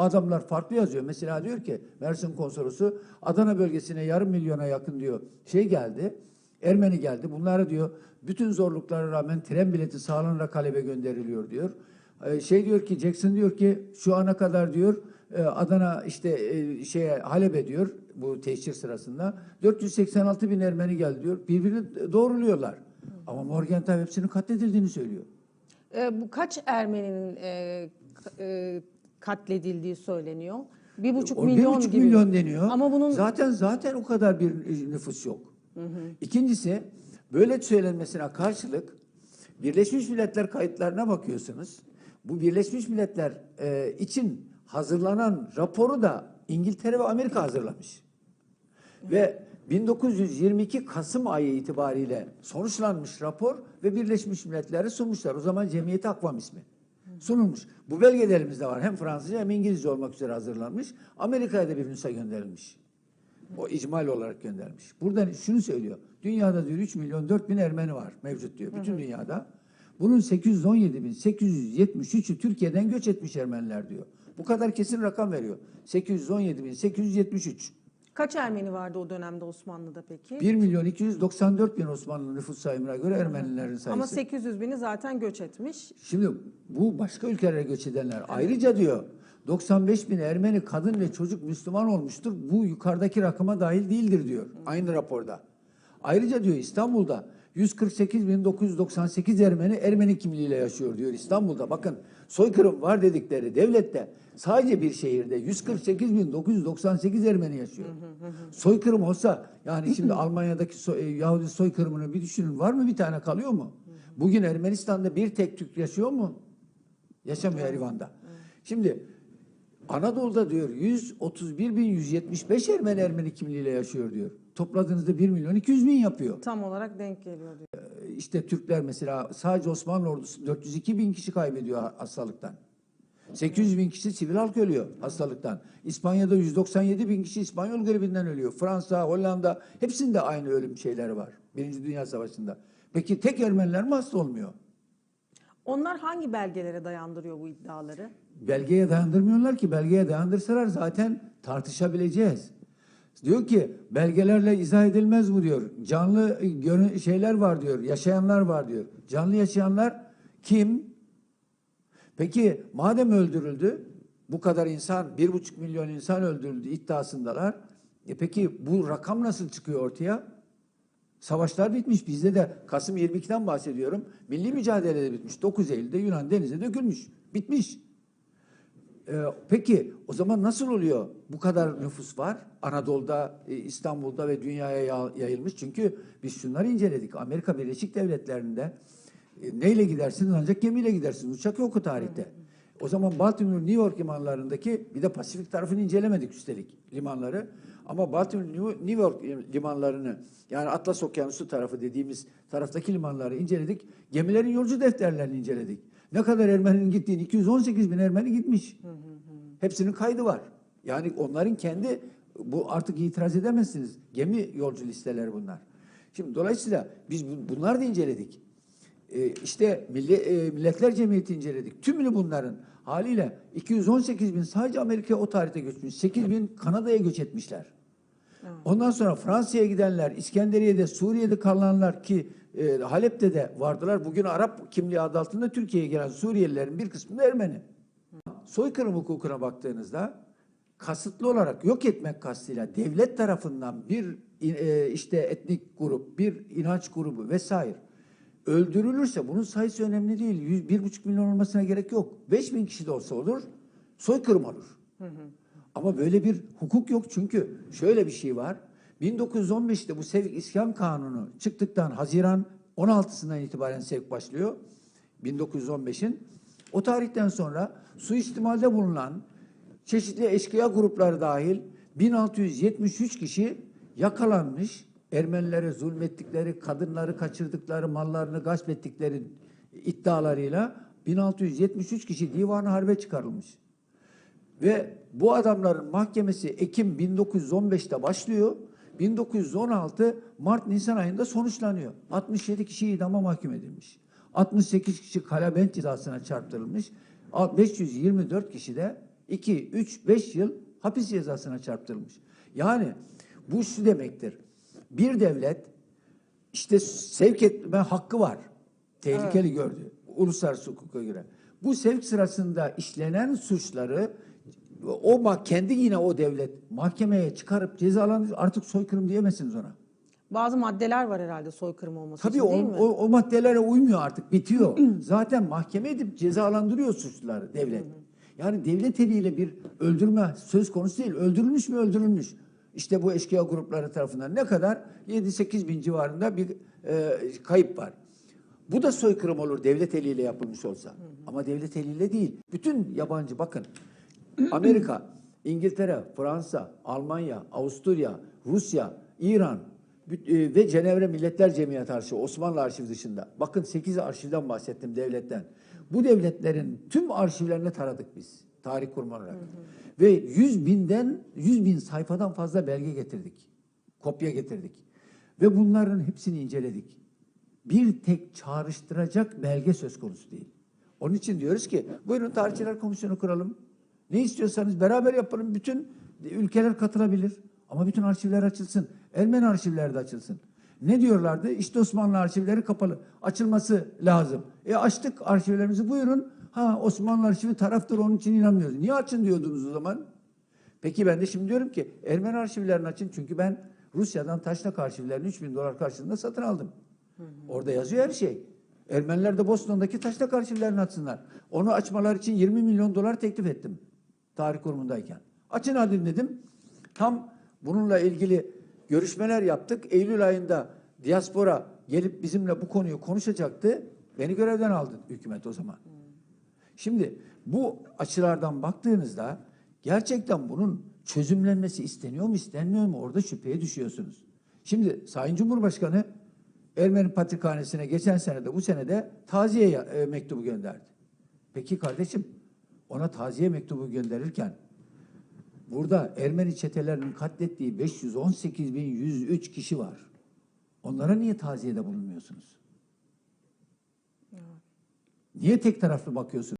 Adamlar farklı yazıyor. Mesela diyor ki Mersin konsolosu Adana bölgesine yarım milyona yakın diyor şey geldi. Ermeni geldi. Bunlara diyor bütün zorluklara rağmen tren bileti sağlanarak Halep'e gönderiliyor diyor. Ee, Şey diyor ki Jackson diyor ki şu ana kadar diyor e, Adana işte e, şeye Halep'e diyor bu teşhir sırasında 486 bin Ermeni geldi diyor. Birbirini doğruluyorlar. Ama Morgenthau hepsinin katledildiğini söylüyor. E, bu kaç Ermeninin e, e, katledildiği söyleniyor? Bir buçuk O milyon bir buçuk gibi. milyon deniyor. Ama bunun zaten zaten o kadar bir e, nüfus yok. İkincisi böyle söylenmesine karşılık Birleşmiş Milletler kayıtlarına bakıyorsunuz. Bu Birleşmiş Milletler e, için hazırlanan raporu da İngiltere ve Amerika hazırlamış. Ve 1922 Kasım ayı itibariyle sonuçlanmış rapor ve Birleşmiş Milletler'e sunmuşlar. O zaman Cemiyeti Akvam ismi. Sunulmuş. Bu belgelerimizde var. Hem Fransızca hem İngilizce olmak üzere hazırlanmış. Amerika'ya da bir nüsha gönderilmiş. O icmal olarak göndermiş. Buradan şunu söylüyor. Dünyada diyor 3 milyon 4 bin Ermeni var mevcut diyor. Bütün dünyada. Bunun 817 bin 873'ü Türkiye'den göç etmiş Ermeniler diyor. Bu kadar kesin rakam veriyor. 817 bin 873. kaç Ermeni vardı o dönemde Osmanlı'da peki? 1 milyon 294 bin Osmanlı nüfus sayımına göre Ermenilerin sayısı. Ama 800 bini zaten göç etmiş. Şimdi bu başka ülkelere göç edenler. Ayrıca diyor 95 bin Ermeni kadın ve çocuk Müslüman olmuştur. Bu yukarıdaki rakama dahil değildir diyor. Aynı raporda. Ayrıca diyor İstanbul'da 148.998 Ermeni Ermeni kimliğiyle yaşıyor diyor İstanbul'da. Bakın soykırım var dedikleri devlette sadece bir şehirde 148.998 Ermeni yaşıyor. Soykırım olsa yani şimdi Almanya'daki so- e, Yahudi soykırımını bir düşünün var mı bir tane kalıyor mu? Bugün Ermenistan'da bir tek Türk yaşıyor mu? Yaşamıyor Erivan'da. Şimdi Anadolu'da diyor 131.175 Ermeni Ermeni kimliğiyle yaşıyor diyor. Topladığınızda 1 milyon 200 bin yapıyor. Tam olarak denk geliyor diyor. İşte Türkler mesela sadece Osmanlı ordusu 402 bin kişi kaybediyor hastalıktan. 800 bin kişi sivil halk ölüyor hastalıktan. İspanya'da 197 bin kişi İspanyol gribinden ölüyor. Fransa, Hollanda hepsinde aynı ölüm şeyleri var. Birinci Dünya Savaşı'nda. Peki tek Ermeniler mi hasta olmuyor? Onlar hangi belgelere dayandırıyor bu iddiaları? Belgeye dayandırmıyorlar ki. Belgeye dayandırsalar zaten tartışabileceğiz. Diyor ki belgelerle izah edilmez bu diyor. Canlı e, şeyler var diyor. Yaşayanlar var diyor. Canlı yaşayanlar kim? Peki madem öldürüldü bu kadar insan, bir buçuk milyon insan öldürüldü iddiasındalar. E peki bu rakam nasıl çıkıyor ortaya? Savaşlar bitmiş. Bizde de Kasım 22'den bahsediyorum. Milli mücadele de bitmiş. 9 Eylül'de Yunan denize dökülmüş. Bitmiş. Ee, peki o zaman nasıl oluyor? Bu kadar nüfus var. Anadolu'da, e, İstanbul'da ve dünyaya ya- yayılmış. Çünkü biz şunları inceledik. Amerika Birleşik Devletleri'nde e, neyle gidersiniz? Ancak gemiyle gidersiniz. Uçak yok o tarihte. O zaman Baltimore, New York limanlarındaki bir de Pasifik tarafını incelemedik üstelik limanları. Ama Baltimore, New York limanlarını yani Atlas Okyanusu tarafı dediğimiz taraftaki limanları inceledik. Gemilerin yolcu defterlerini inceledik. Ne kadar Ermeni'nin gittiğini 218 bin Ermeni gitmiş. Hepsinin kaydı var. Yani onların kendi bu artık itiraz edemezsiniz. Gemi yolcu listeleri bunlar. Şimdi dolayısıyla biz bu- bunları da inceledik. Ee, işte Milli, e, Milletler Cemiyeti inceledik. Tümünü bunların haliyle 218 bin sadece Amerika'ya o tarihte göçmüş. 8 bin Kanada'ya göç etmişler. Ondan sonra Fransa'ya gidenler, İskenderiye'de, Suriye'de kalınanlar ki e, Halep'te de vardılar. Bugün Arap kimliği adı altında Türkiye'ye gelen Suriyelilerin bir kısmı da Ermeni. Soykırım hukukuna baktığınızda kasıtlı olarak yok etmek kastıyla devlet tarafından bir e, işte etnik grup, bir inanç grubu vesaire öldürülürse bunun sayısı önemli değil. Yüz, bir buçuk milyon olmasına gerek yok. Beş bin kişi de olsa olur, soykırım olur. Ama böyle bir hukuk yok çünkü şöyle bir şey var. 1915'te bu sevk iskan kanunu çıktıktan Haziran 16'sından itibaren sevk başlıyor. 1915'in. O tarihten sonra suistimalde bulunan çeşitli eşkıya grupları dahil 1673 kişi yakalanmış. Ermenilere zulmettikleri, kadınları kaçırdıkları, mallarını gasp ettikleri iddialarıyla 1673 kişi divanı harbe çıkarılmış. Ve bu adamların mahkemesi Ekim 1915'te başlıyor. 1916 Mart-Nisan ayında sonuçlanıyor. 67 kişi idama mahkum edilmiş. 68 kişi kalabent cezasına çarptırılmış. 524 kişi de 2, 3, 5 yıl hapis cezasına çarptırılmış. Yani bu şu demektir. Bir devlet işte sevk etme hakkı var. Tehlikeli gördü. Uluslararası hukuka göre. Bu sevk sırasında işlenen suçları o ma- kendi yine o devlet mahkemeye çıkarıp cezalandırır. Artık soykırım diyemezsiniz ona. Bazı maddeler var herhalde soykırım olması Tabii için o, değil mi? o, o maddelere uymuyor artık bitiyor. Zaten mahkeme edip cezalandırıyor suçluları devlet. Yani devlet eliyle bir öldürme söz konusu değil. Öldürülmüş mü öldürülmüş. İşte bu eşkıya grupları tarafından ne kadar? 7-8 bin civarında bir e, kayıp var. Bu da soykırım olur devlet eliyle yapılmış olsa. Ama devlet eliyle değil. Bütün yabancı bakın. Amerika, İngiltere, Fransa, Almanya, Avusturya, Rusya, İran e, ve Cenevre Milletler Cemiyeti Arşivi, Osmanlı Arşivi dışında. Bakın 8 arşivden bahsettim devletten. Bu devletlerin tüm arşivlerini taradık biz tarih kurumu olarak. Ve 100 binden 100 bin sayfadan fazla belge getirdik. Kopya getirdik. Ve bunların hepsini inceledik bir tek çağrıştıracak belge söz konusu değil. Onun için diyoruz ki buyurun tarihçiler komisyonu kuralım. Ne istiyorsanız beraber yapalım. Bütün ülkeler katılabilir. Ama bütün arşivler açılsın. Ermeni arşivleri de açılsın. Ne diyorlardı? İşte Osmanlı arşivleri kapalı. Açılması lazım. E açtık arşivlerimizi buyurun. Ha Osmanlı arşivi taraftır onun için inanmıyoruz. Niye açın diyordunuz o zaman? Peki ben de şimdi diyorum ki Ermeni arşivlerini açın. Çünkü ben Rusya'dan taşnak arşivlerini 3000 dolar karşılığında satın aldım. Orada yazıyor her şey. Ermeniler de Boston'daki taşnak arşivlerini açsınlar. Onu açmalar için 20 milyon dolar teklif ettim. Tarih kurumundayken. Açın hadi dedim. Tam bununla ilgili görüşmeler yaptık. Eylül ayında diaspora gelip bizimle bu konuyu konuşacaktı. Beni görevden aldı hükümet o zaman. Şimdi bu açılardan baktığınızda gerçekten bunun çözümlenmesi isteniyor mu istenmiyor mu orada şüpheye düşüyorsunuz. Şimdi Sayın Cumhurbaşkanı Ermeni Patrikhanesi'ne geçen sene de bu sene de taziye e, mektubu gönderdi. Peki kardeşim ona taziye mektubu gönderirken burada Ermeni çetelerinin katlettiği 518.103 kişi var. Onlara niye taziyede bulunmuyorsunuz? Niye tek taraflı bakıyorsunuz?